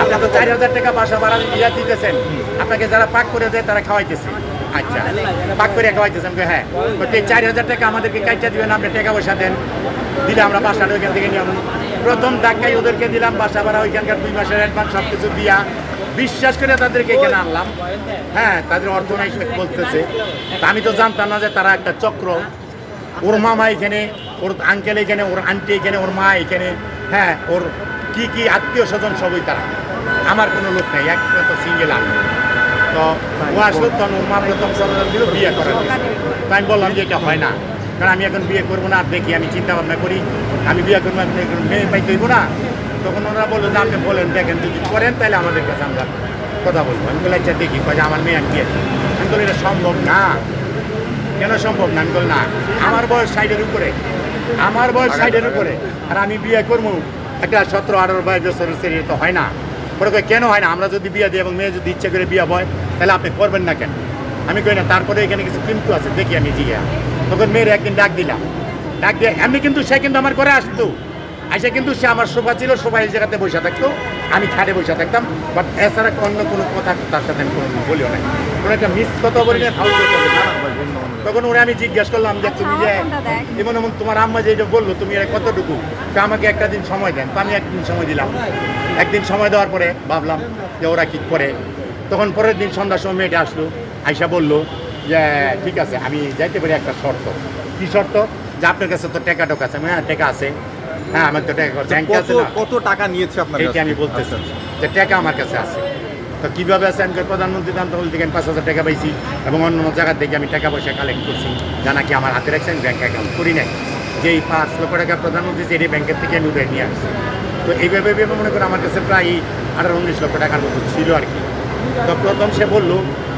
আপনি তো চার হাজার টাকা বাসা ভাড়া ইয়া দিতেছেন। আপনাকে যারা পাক করে দেয়, তারা খাওয়াইতেছে। আচ্ছা পাক করে খাওয়াইতেছে আমি হ্যাঁ। তো এই চার হাজার টাকা আমাদেরকে কাইটা দিবেন, আপনি টাকা পয়সা দেন। দিলে আমরা বাসাটা ওইখান থেকে নিয়ে। প্রথম ধাক্কায় ওদেরকে দিলাম বাসা ভাড়া, ওইখানকার দুই মাসের অ্যাডভান্স সব কিছু দিয়া। বিশ্বাস করে তাদেরকে এখানে আনলাম। হ্যাঁ তাদের অর্থ নাই বলতেছে। আমি তো জানতাম না যে তারা একটা চক্র। ওর মামা এখানে, ওর আঙ্কেল এখানে, ওর আন্টি এখানে, ওর মা এখানে। হ্যাঁ ওর কি কি আত্মীয় স্বজন সবই তারা। আমার কোনো লোক নেই একমাত্র সিঙ্গেল আমি। তো ও আসলো তখন ওর মা প্রথম সরকার দিল, বিয়ে করার। তো আমি বললাম যে এটা হয় না? কারণ আমি এখন বিয়ে করব না দেখি, আমি চিন্তা ভাবনা করি, আমি বিয়ে করব এখন মেয়ে পাইতে হইব না। তখন ওনারা বলল যে, আপনি বলেন, দেখেন, যদি করেন, তাহলে আমাদের কাছে আমরা কথা বলব। আমি বলে আচ্ছা দেখি। যে, আমার মেয়ে আমি বিয়ে আমি বলি এটা সম্ভব না। কেন সম্ভব না? আমি বল না, আমার বয়স ষাটের উপরে। আমার বয়স ষাটের উপরে। আর আমি বিয়ে করব একটা সতেরো আঠারো বাইশ বছরের ছেলে তো হয় না। পরে কয়, কেন হয় না? আমরা যদি বিয়ে দিই এবং মেয়ে যদি ইচ্ছে করে বিয়ে হয় তাহলে আপনি করবেন না কেন? আমি কই না তারপরে এখানে কিছু কিন্তু আছে দেখি আমি জিয়া তখন মেয়ের একদিন ডাক দিলাম। ডাক দিয়ে আমি কিন্তু সে কিন্তু আমার ঘরে আসতো। আসে কিন্তু সে আমার সোফা ছিল সোফা এই জায়গাতে বসে থাকতো। আমি খাটে বসে থাকতাম বাট এছাড়া অন্য কোনো কথা তার সাথে আমি কোনো বলিও নাই। কোনো একটা মিস কথা বলি না ফাউল না। তখন ওরা আমি জিজ্ঞেস করলাম যে তুমি যে এমন এমন তোমার আম্মা যেটা বলল তুমি এটা কতটুকু? তো আমাকে একটা দিন সময় দেন। তো আমি একদিন সময় দিলাম। একদিন সময় দেওয়ার পরে ভাবলাম যে ওরা কি করে? তখন পরের দিন সন্ধ্যার সময় মেয়েটা আসলো আইসা বলল যে ঠিক আছে আমি যাইতে পারি একটা শর্ত। কি শর্ত? যে আপনার কাছে তো টাকা টোকা আছে হ্যাঁ টাকা আছে। হ্যাঁ আমার তো টাকা ব্যাংকে আছে কত না। কত টাকা নিয়েছে আপনার এইটা আমি বলতেছি আচ্ছা, যে টাকা আমার কাছে আছে। তো কীভাবে আছে? আমি প্রধানমন্ত্রী দান তহল থেকে আমি পাঁচ হাজার টাকা পাইছি এবং অন্য অন্য জায়গা থেকে আমি টাকা পয়সা কালেক্ট করছি। যা নাকি আমার হাতে রাখছি আমি ব্যাঙ্ক অ্যাকাউন্ট করি নাই। যে এই পাঁচ লক্ষ টাকা প্রধানমন্ত্রী যে ব্যাংকের থেকে আমি উঠে নিয়ে আসছি। তো এইভাবে ভেবে মনে করি আমার কাছে প্রায় আঠারো উনিশ লক্ষ টাকার মতো ছিল আর কি। তো প্রথম সে বলল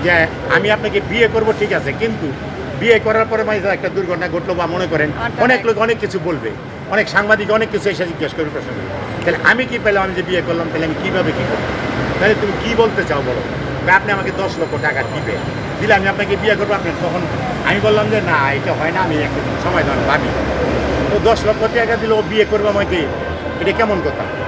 যে আমি আপনাকে বিয়ে করব ঠিক আছে কিন্তু বিয়ে করার পরে মাঝে একটা দুর্ঘটনা ঘটলো বা মনে করেন অনেক লোক অনেক কিছু বলবে। অনেক সাংবাদিক অনেক কিছু এসে জিজ্ঞেস করবে প্রশ্ন। তাহলে আমি কি পেলাম? আমি যে বিয়ে করলাম, তাহলে আমি কীভাবে কী করব তাহলে তুমি কী বলতে চাও বলো? আপনি আমাকে দশ লক্ষ টাকা দিবে দিলে আমি আপনাকে বিয়ে করব, আপনি তখন আমি বললাম যে, না, এটা হয় না, আমি একটু সময় ধরেন ভাবি। তো দশ লক্ষ টাকা দিলে ও বিয়ে করব আমাকে, এটা কেমন কথা?